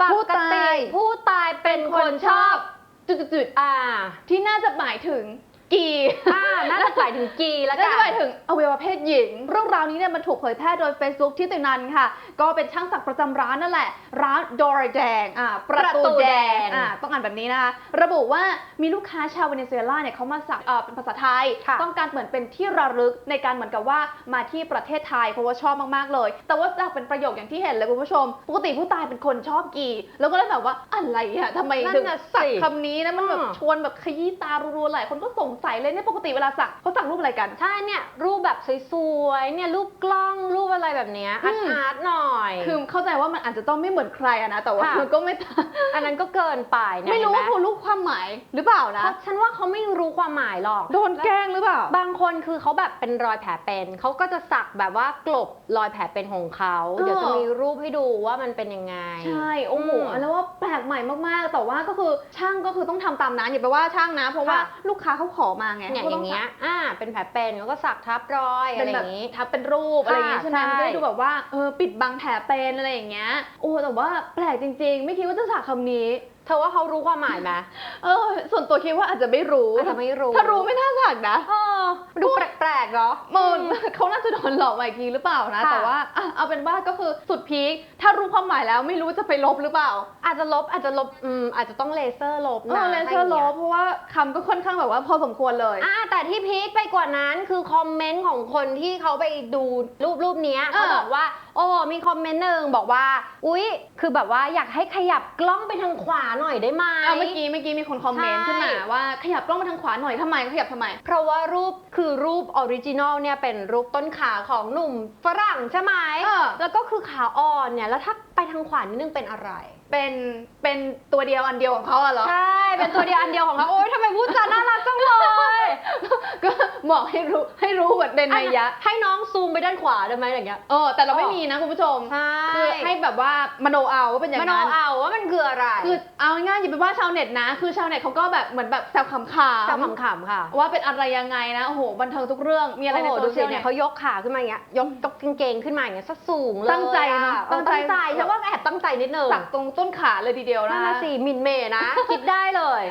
ปผู้กตาติย ผู้ตายเป็นคนชอบจุดอ่าๆที่น่าจะหมายถึง กีอ่าน่าจะหมายถึงกีแล้วน่ากัจะนหมายถึงอวัยวะเพศหญิง เรื่องราวนี้เนี่ยมันถูกเผยแพร่โดย Facebook ที่ตินันค่ะ ก็เป็นช่างสักประจำร้านนั่นแหละ ร้านดอร์แดงอ่าประประตูตูแดแดงงอ่าต้องอ่านแบบนี้นะคะระบุว่ามีลูกค้าชาวเวเนซุเอลาเนี่ยเขามาสักเอ่อเป็นภาษาไทยค่ะต้องการเหมือนเป็นที่ระลึกในการเหมือนกับว่ามาที่ประเทศไทยเพราะว่าชอบมากๆเลย แต่ว่าสักเป็นประโยคอย่างที่เห็นเลยคุณผู้ชม ปกติผู้ตายเป็นคนชอบกี แล้วก็เลยแบบว่าอะไรอะทำไมนั่นถึงน่ะสักสิคำนี้นะมันแบบอืมชวนแบบขยี้ตารัวๆหลายคนก็สงสัยเลยเนี่ยปกติเวลาสักเขาสักรูปอะไรกัน ใช่เนี่ยรูปแบบสวยๆเนี่ยรูปกล้องรูปอะไรแบบเนี้ยอือาร์ตมอาร์ตหน่อย คือเข้าใจว่ามันอาจจะต้องไม่เหมือนใครอะนะ แต่ว่าค่ะ มันก็ไม่ต่างอันนั้นก็เกินไปเนี่ยไม่รู้เห็ว่านหเขารู้ความหมายหรือเปล่านะเพราะฉันว่าเขาไม่รู้ความหมายหรอก โดนแกล้งหรือเปล่า บางคนคือเขาแบบเป็นรอยแผลเป็น เขาก็จะสักแบบว่ากลบรอยแผลเป็นของเขา เออ เดี๋ยวจะมีรูปให้ดูว่ามันเป็นยังไง ใช่ โอ้โหอืมแล้วว่าแปลกใหม่มากๆ แต่ว่าก็คือช่างก็คือต้องทำตามนั้นอย่าไปว่าช่างนะ เพราะว่าค่ะ ลูกค้าเขาขอมาไงเนี่ยขก็อต้ย่างเงี้ยอ่าเป็นแผลเป็นเขาก็สักทับรอยเป็อะนไรอแบบย่างงี้ทับเป็นรูปอะไรอย่างงี้ใช่ไหมใช่มันจะได้ดูแบบว่าเออปิดบังแผลเป็นอะไรอย่างเงี้ยโอ้แต่ว่าแปลกจริง ๆ ไม่คิดว่าจะสักคำนี้เธอว่าเขารู้ความหมายไหมเออ ส่วนตัวคิดว่าอาจจะไม่รู้อาจจะไม่รู้ ถ้ารู้ไม่น่าสักนะ เออ ดูแปลกๆเนาะมันเขาน่าจะโดนหลอกมาอีกทีหรือเปล่านะค่ะแต่ว่าอะเอาเป็นว่าก็คือสุดพีคถ้ารู้ความหมายแล้วไม่รู้จะไปลบหรือเปล่า อาจจะลบอาจจะลบอืมอาจจะต้องเลเซอร์ลบเอนะอเลเซอร์ลบเพราะว่าคำก็ค่อนข้างแบบว่าพอสมควรเลยอ่าแต่ที่พีคไปกว่านั้นคือคอมเมนต์ของคนที่เขาไปดูรูปรูปเนี้ยเอเขาอบอกว่า โอ้มีคอมเมนต์หนึ่งบอกว่า อุ๊ย คือแบบว่าอยากให้ขยับกล้องไปทางขวาหน่อยได้ไหมเอาเมื่อกี้เมื่อกี้มีคนคอมเมนต์ใช่ขึ้นมาว่าขยับกล้องมาทางขวาหน่อยทำไมขยับทำไม เพราะว่ารูปคือรูปออริจินอลเนี่ยเป็นรูปต้นขาของหนุ่มฝรั่งใช่ไหมเออแล้วก็คือขาอ่อนเนี่ยแล้วถ้าไปทางขวานิดนึงเป็นอะไร เป็นเป็นตัวเดียวอันเดียวของเขาอะเหรอใช่เป็นตัวเดียวอันเดียวของเขาโอ๊ยทำไมพูดจาน่ารักจังเลยก็ บอกให้รู้ให้รู้เหมือนเป็นนัยยะ ให้น้องซูมไปด้านขวาได้ไหมอย่างเงี้ยเออแต่เราไม่อ๋อมีนะคุณผู้ชมใช่คือให้แบบว่ามโนเอาว่าเป็นอย่างมโนนั้นเอาว่ามันคืออะไร คือเอาง่ายๆอย่าไปว่าชาวเน็ตนะ คือชาวเน็ตเขาก็แบบเหมือนแบบแซวขำแต่ๆขำๆค่ะ ว่าเป็นอะไรยังไงนะโอ้โหบันเทิงทุกเรื่องมีอะไรในโโหโซดูเชีสิยลเนี่เนี่ยยเขายกขาขึ้นมาอย่างเงี้ยยกยกกางเกงขึ้นมาอย่างเงี้ยซะสูงเลยตั้งใจเนอะออตั้ตั้งงใจใจฉันว่าแอบตั้งใจนิดนึงสักตรงต้นขาเลยทีเดียวนะนั่นนะสิหมินเมย์นะ คิดได้เลย